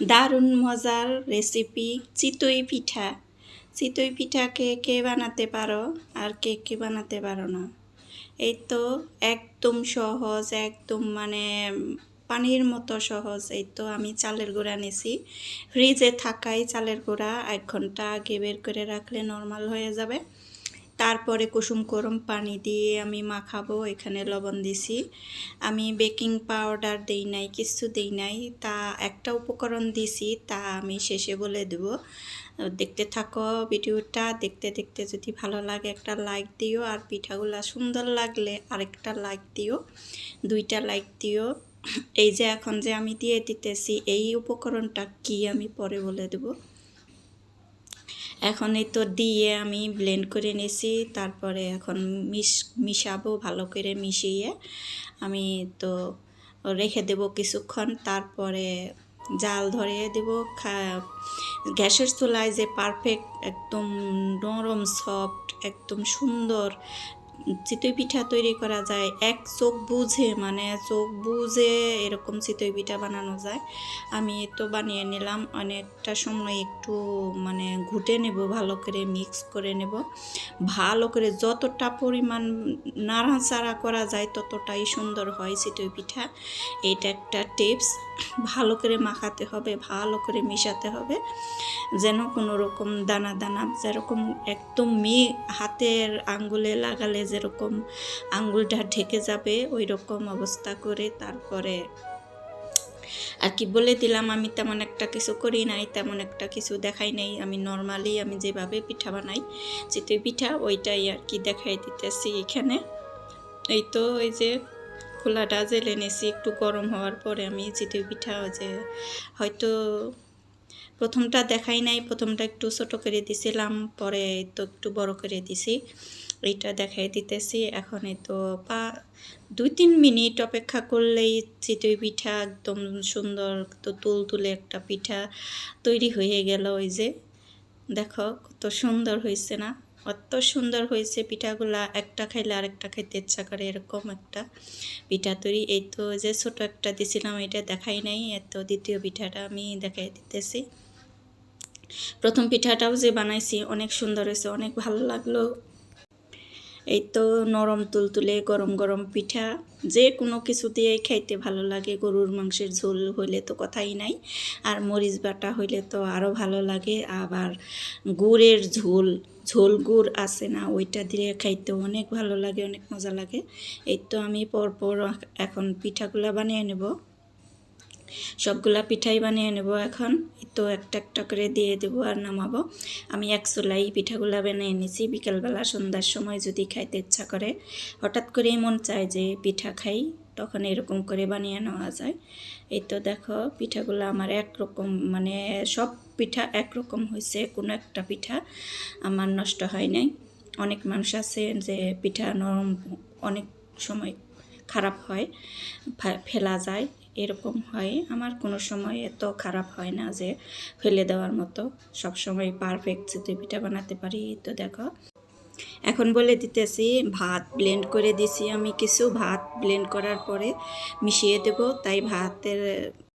দারুণ মজার রেসিপি চিতই পিঠা। চিতই পিঠা কে কে বানাতে পারো আর কে কে বানাতে পারো না? এই তো একদম সহজ, একদম মানে পানির মতো সহজ। এই তো আমি চালের গুঁড়া নিছি। ফ্রিজে থাকাই চালের গুঁড়া। এক ঘণ্টা আগে বের করে রাখলে নর্মাল হয়ে যাবে। তারপরে কুসুম গরম পানি দিয়ে আমি মাখাবো, এখানে লবণ দিছি। আমি বেকিং পাউডার দেই নাই কিছু দেই নাই। তা একটা উপকরণ দিছি, তা আমি শেষে বলে দেব। দেখতে থাকো ভিডিওটা, দেখতে দেখতে যদি ভালো লাগে একটা লাইক দিও, আর পিঠাগুলা সুন্দর লাগলে আরেকটা লাইক দিও, দুইটা লাইক দিও। এই যে এখন যে আমি দিয়ে দিতেছি, এই উপকরণটা কি আমি পরে বলে দেবো। এখন এই তো দিয়ে আমি ব্লেন্ড করে নিয়েছি তারপরে এখন মিশ, মিশাবো ভালো করে মিশিয়ে। আমি তো রেখে দেব কিছুক্ষণ, তারপরে জাল ধরিয়ে দেব। গ্যাসের চুলায় যে পারফেক্ট একদম নরম সফট একদম সুন্দর চিতই পিঠা তৈরি করা যায়, এক চোখ বুঝে মানে চোখ বুঝে এরকম চিতই পিঠা বানানো যায়। আমি তো বানিয়ে নিলাম, অনেকটা সময় একটু মানে ঘুটে নেব, ভালো করে মিক্স করে নেব। ভালো করে যতটা পরিমাণ নাড়াচাড়া করা যায়, ততটাই সুন্দর হয় চিতই পিঠা। এটা একটা টিপস ভালো করে মাখাতে হবে, ভালো করে মিশাতে হবে, যেন কোনো রকম দানা দানা, যেরকম একদম মি হাতের আঙ্গুলে লাগালে যেরকম আঙ্গুলটা ঢেকে যাবে ওই রকম অবস্থা করে তারপরে আর কি বলে দিলাম, আমি তেমন একটা কিছু করি নাই, তেমন একটা কিছু দেখাই নাই। আমি নর্মালি আমি যেভাবে পিঠা বানাই চিতই পিঠা, ওইটাই আর কি দেখাই দিতেছি এখানে। এই তো এই যে খোলাটা জেলে নিয়েছি একটু গরম হওয়ার পরে আমি চিতই পিঠা যে হয়তো প্রথমটা দেখাই নাই, প্রথমটা একটু ছোটো করে দিছিলাম, পরে তো একটু বড় করে দিছি। এইটা দেখাই দিতেছি, এখন এই তো পা, দুই তিন মিনিট অপেক্ষা করলেই চিতই পিঠা একদম সুন্দর তো তুল তুলে একটা পিঠা তৈরি হয়ে গেল ওই যে। দেখো কত সুন্দর হয়েছে না? অত সুন্দর হয়েছে পিঠাগুলা। একটা খাইলে আরেকটা খাইতে ইচ্ছা করে, এরকম একটা পিঠা তৈরি। এই তো যে ছোট একটা দিছিলাম, এটা দেখাই নাই। এত দ্বিতীয় পিঠাটা আমি দেখাই দিতেছি। প্রথম পিঠাটাও যে বানাইছি, অনেক সুন্দর হয়েছে, অনেক ভালো লাগল। এই তো নরম তুলতুলে গরম গরম পিঠা, যে কোনো কিছু দিয়েই খাইতে ভালো লাগে। গরুর মাংসের ঝোল হইলে তো কথাই নাই, আর মরিচ বাটা হইলে তো আরও ভালো লাগে। আবার গুড়ের ঝোল ঝোল গুড় আছে না, ওইটা দিয়ে খাইতে অনেক ভালো লাগে, অনেক মজা লাগে। এই তো আমি পরপর এখন পিঠাগুলা বানিয়ে নেব। সবগুলা পিঠাই বানিয়ে নেব এখন। তো একটা একটা করে দিয়ে দেবো আর নামাবো। আমি এক চুলাই পিঠাগুলা বানিয়ে নিয়েছি বিকালবেলা সন্ধ্যার সময় যদি খাইতে ইচ্ছা করে, হঠাৎ করেই মন চায় যে পিঠা খাই। তখন এরকম করে বানিয়ে নেওয়া যায়। এই তো দেখো, পিঠাগুলো আমার একরকম মানে সব পিঠা একরকম হয়েছে, কোনো একটা পিঠা আমার নষ্ট হয় নাই। অনেক মানুষ আছে যে পিঠা নরম, অনেক সময় খারাপ হয় ফেলা যায়, এরকম হয়। আমার কোনো সময় এত খারাপ হয় না যে ফেলে দেওয়ার মতো। সব সময় পারফেক্ট যদি পিঠা বানাতে পারি তো দেখো। এখন বলে দিতেছি, ভাত ব্লেন্ড করে দিছি আমি কিছু। ভাত ব্লেন্ড করার পরে মিশিয়ে দেব, তাই ভাতের